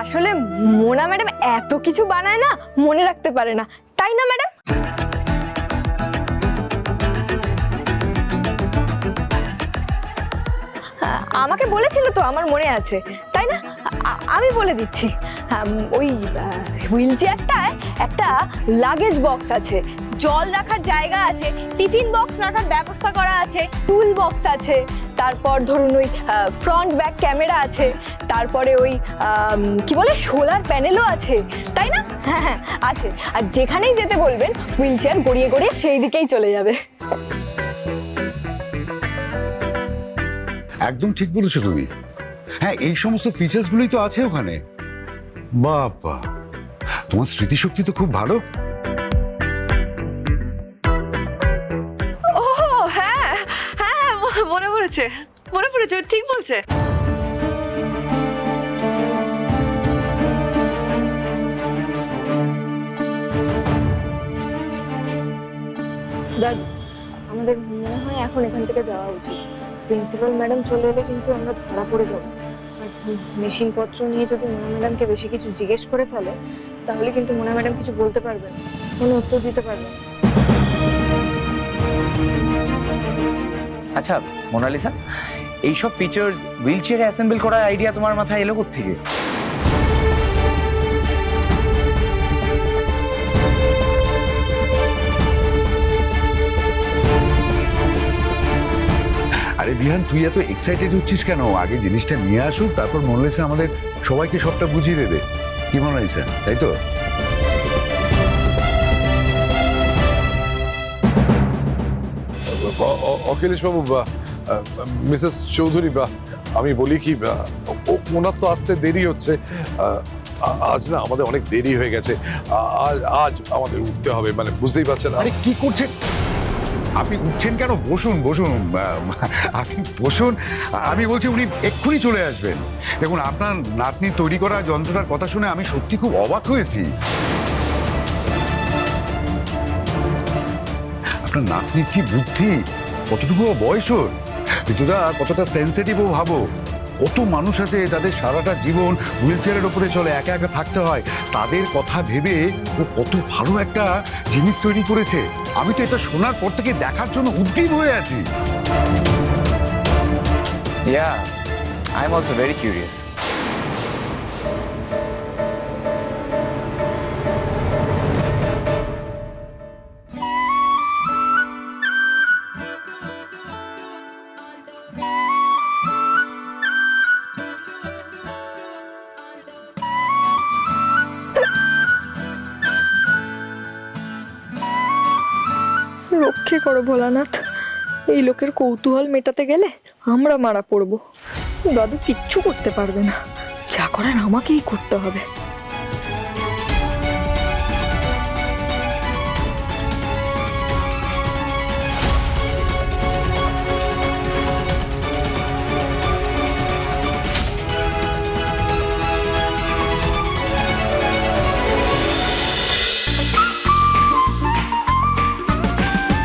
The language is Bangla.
আসলে মোনা ম্যাডাম এত কিছু বানায় না, মনে রাখতে পারে না। তাই না, ম্যাডাম? আমাকে বলেছিল তো, আমার মনে আছে। তাই না? আমি বলে দিচ্ছি। ওই হুইল চেয়ারটায় একটা লাগেজ বক্স আছে। জল রাখার জায়গা আছে টিফিন বক্স রাখার ব্যবস্থা করা আছে টুল বক্স আছে। তারপর ধরুন ওই ফ্রন্ট ব্যাক ক্যামেরা আছে, তারপরে ওই কি বলে সোলার প্যানেলও আছে, তাই না? হ্যাঁ হ্যাঁ আছে। আর যেখানেই যেতে বলবেন হুইল চেয়ার গড়িয়ে গড়িয়ে সেই দিকেই চলে যাবে। একদম ঠিক বলেছ তুমি। হ্যাঁ এই সমস্ত ফিচার্সগুলোই তো আছে ওখানে। বাবা, তোমার স্মৃতিশক্তি তো খুব ভালো। পড়েছে মনে পড়েছে ঠিক বলছে। দাদু আমাদের মনে হয় এখন এখান থেকে যাওয়া উচিত। প্রিন্সিপাল ম্যাডাম চলে এলে কিন্তু আমরা ধরা পড়ে যাব। আর মেশিনপত্র নিয়ে যদি মোনা ম্যাডামকে বেশি কিছু জিজ্ঞেস করে ফেলে, তাহলে কিন্তু মোনা ম্যাডাম কিছু বলতে পারবে না, কোনো উত্তর দিতে পারবে না। আচ্ছা মোনালিসা, এইসব ফিচার্স হুইল চেয়ারে অ্যাসেম্বল করার আইডিয়া তোমার মাথায় এলো থেকে আরে বিহান, তুই এত এক্সাইটেড হচ্ছিস কেন? আগে জিনিসটা নিয়ে আসুক, তারপর মোনালিসা আমাদের সবাইকে সবটা বুঝিয়ে দেবে। কি মোনালিসা, তাই তো? অখিলেশবাবু বা মিসেস চৌধুরী বা আমি বলি কি বা, ওনার তো আসতে দেরি হচ্ছে। আজ না আমাদের অনেক দেরি হয়ে গেছে। আজ আজ আমাদের উঠতে হবে মানে বুঝতেই পারছেন আরে কি করছেন? আপনি উঠছেন কেন? বসুন বসুন আপনি বসুন। আমি বলছি উনি এক্ষুনি চলে আসবেন। দেখুন আপনার নাতনি তৈরি করা যন্ত্রটার কথা শুনে আমি সত্যি খুব অবাক হয়েছি। আপনার নাতনির কি বুদ্ধি? কতটুকু ও বয়স ওর ঋতুদা কতটা সেন্সিটিভও ভাবো। কত মানুষ আছে তাদের সারাটা জীবন হুইল চেয়ারের উপরে চলে, একা একা থাকতে হয়। তাদের কথা ভেবে ও কত ভালো একটা জিনিস তৈরি করেছে। আমি তো এটা শোনার পর থেকে দেখার জন্য উদ্গ্রীব হয়ে আছি। Yeah I am also very রক্ষে করো ভোলানাথ। এই লোকের কৌতূহল মেটাতে গেলে আমরা মারা পড়ব। দাদু কিচ্ছু করতে পারবে না। যা করার আমাকেই করতে হবে।